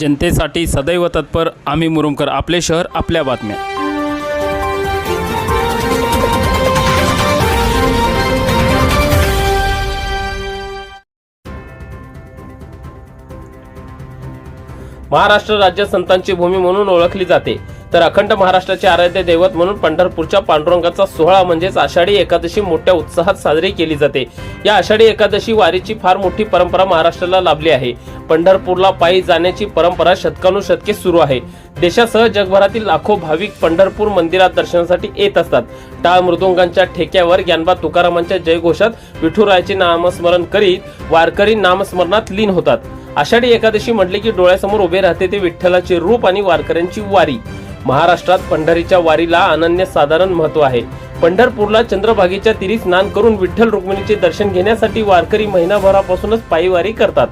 जनतेसाठी सदैव तत्पर आम्ही मुरुमकर आपले शहर आपल्या बातम्या. महाराष्ट्र राज्य संतांची भूमी म्हणून ओळखली जाते. तर अखंड महाराष्ट्राचे आराध्य दैवत म्हणून पंढरपूरच्या पांडुरंगाचा सोहळा म्हणजेच आषाढी एकादशी मोठ्या उत्साहात साजरी केली जाते. या आषाढी एकादशी वारीची फार मोठी परंपरा महाराष्ट्राला लाभली आहे. पंढरपूरला पायी जाण्याची परंपरा शतकानुशतके सुरू आहे. देशासह जगभरातील लाखो भाविक पंढरपूर मंदिरात दर्शनासाठी येत असतात. टाळ मृदुंगांच्या ठेक्यावर ज्ञानबा तुकारामांच्या जयघोषात विठुरायाचे नामस्मरण करीत वारकरी नामस्मरणात लीन होतात. आषाढी एकादशी म्हटले की डोळ्यासमोर उभे राहते ते विठ्ठलाचे रूप आणि वारकऱ्यांची वारी. महाराष्ट्रात पंढरीच्या वारीला अनन्य साधारण महत्त्व आहे. पंढरपूरला चंद्रभागेच्या तिरी स्नान करून विठ्ठल रुक्मिणीचे दर्शन घेण्यासाठी वारकरी महिनाभरापासूनच पायीवारी करतात.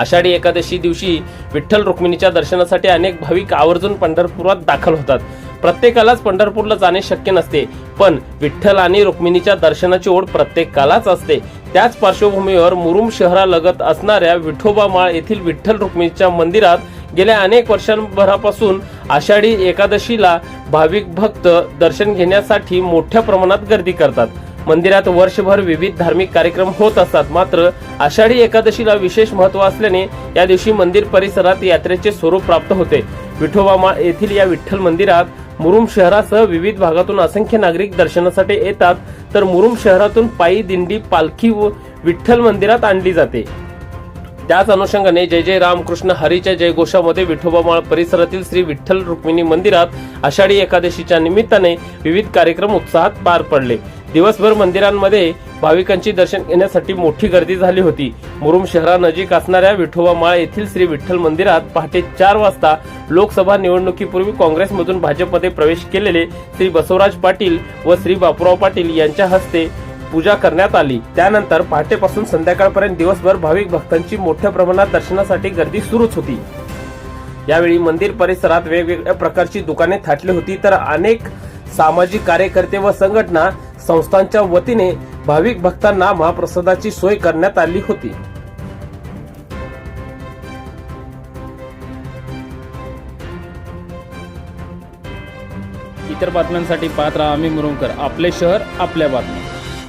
आषाढी एकादशी दिवशी विठ्ठल रुक्मिणीच्या दर्शनासाठी अनेक भाविक आवर्जून पंढरपुरात दाखल होतात. प्रत्येकालाच पंढरपूरला जाणे शक्य नसते पण विठ्ठल आणि रुक्मिणीच्या दर्शनाची ओढ प्रत्येकालाच असते. त्याच पार्श्वभूमीवर मुरुम शहरालगत असणाऱ्या विठोबा माळ येथील विठ्ठल रुक्मिणीच्या मंदिरात गेल्या अनेक वर्षांभरापासून आषाढी एकादशीला भाविक भक्त दर्शन घेण्यासाठी मोठ्या प्रमाणात गर्दी करतात. मंदिरात वर्षभर विविध धार्मिक कार्यक्रम होत असतात. मात्र आषाढी एकादशीला विशेष महत्त्व असल्याने या दिवशी मंदिर परिसरात यात्रेचे स्वरूप प्राप्त होते. विठोबा माळ येथील या विठ्ठल मंदिरात मुरुम शहरासह विविध भागातून असंख्य नागरिक दर्शनासाठी येतात तर मुरुम शहरातून पायी दिंडी पालखी व विठ्ठल मंदिरात आणली जाते. त्याच अनुषंगाने जय जय रामकृष्ण हरीच्या जयघोषामध्ये विठोबामाळ परिसरातील श्री विठ्ठल रुक्मिणी मंदिरात आषाढी एकादशीच्या निमित्ताने विविध कार्यक्रम उत्साहात पार पडले. दिवसभर मंदिरांमध्ये भाविकांची दर्शन घेण्यासाठी मोठी गर्दी झाली होती. मुरुम शहरानजीक असणाऱ्या विठोबा माळ येथील श्री विठ्ठल मंदिरात पहाटे चार वाजता लोकसभा निवडणुकीपूर्वी काँग्रेसमधून भाजपमध्ये प्रवेश केलेले श्री बसवराज पाटील व श्री बापूराव पाटील यांच्या हस्ते पूजा करण्यात आली. त्यानंतर पहाटेपासून संध्याकाळपर्यंत दिवसभर भाविक भक्तांची मोठ्या प्रमाणात दर्शनासाठी गर्दी सुरूच होती. यावेळी मंदिर परिसरात वेगवेगळ्या प्रकारची दुकाने थाटली होती तर अनेक सामाजिक कार्यकर्ते व संघटना संस्थांच्या वतीने भाविक भक्तांना महाप्रसादाची सोय करण्यात आली होती. इतर बातम्यांसाठी पाहत राहा आम्ही मुरुमकर. आपले शहर आपल्या बातम्या.